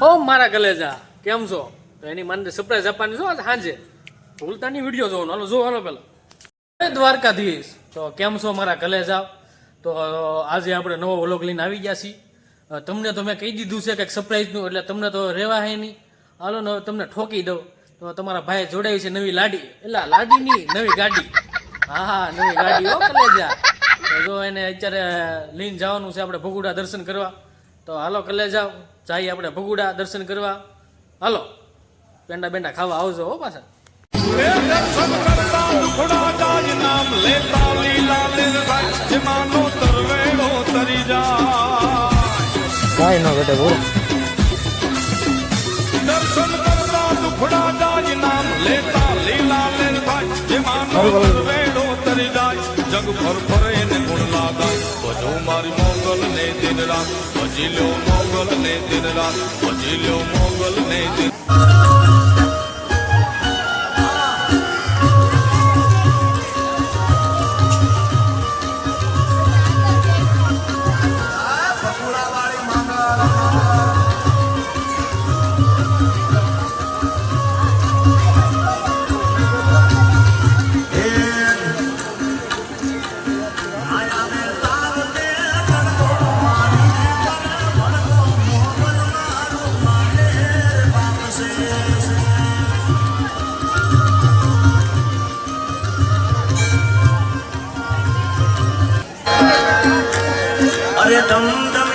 હો મારા કલેજા. કેમ છો? તો એની મને સરપ્રાઈઝ આપવાની છો સાંજે. ભૂલતાની વીડિયો જોવાનો. હાલો જો હાલો પેલો દ્વારકાધીશ. તો કેમ છો મારા કલેજા? તો આજે આપણે નવો વ્લોગ લઈને આવી ગયા છીએ. તમને તો મેં કહી દીધું છે કંઈક સરપ્રાઈઝનું એટલે તમને તો રહેવા હે નહીં. હાલો, ને તમને ઠોકી દઉં. તો તમારા ભાઈ જોડાવી છે નવી લાડી. એટલે લાડીની નવી ગાડી. હા હા, નવી ગાડી હો કલેજા. જો એને અત્યારે લઈને જવાનું છે, આપણે ભગુડા દર્શન કરવા. તો હાલો કલે જાઓ. જઈએ આપણે ભગુડા દર્શન કરવા. હાલો. પેંડા બેંડા ખાવા આવજો હો પાછા. દર્શન કરતા દુખડા જાજ નામ લેતા લીલા નિર્ભય જેમાનો તરવેડો તરી જાય. કાંઈ ન ઘટે બોલ. દર્શન કરતા દુખડા જાજ નામ લેતા લીલા નિર્ભય જેમાનો તરવેડો તરી જાય. જગ ભર ભરે ને ગુણ લાદાય ભજો મારી મોગલ ને દિન રાત ભજી લ્યો મોગલ ને દિન રાત ભજી લ્યો મોગલ ને દિન रे दम दम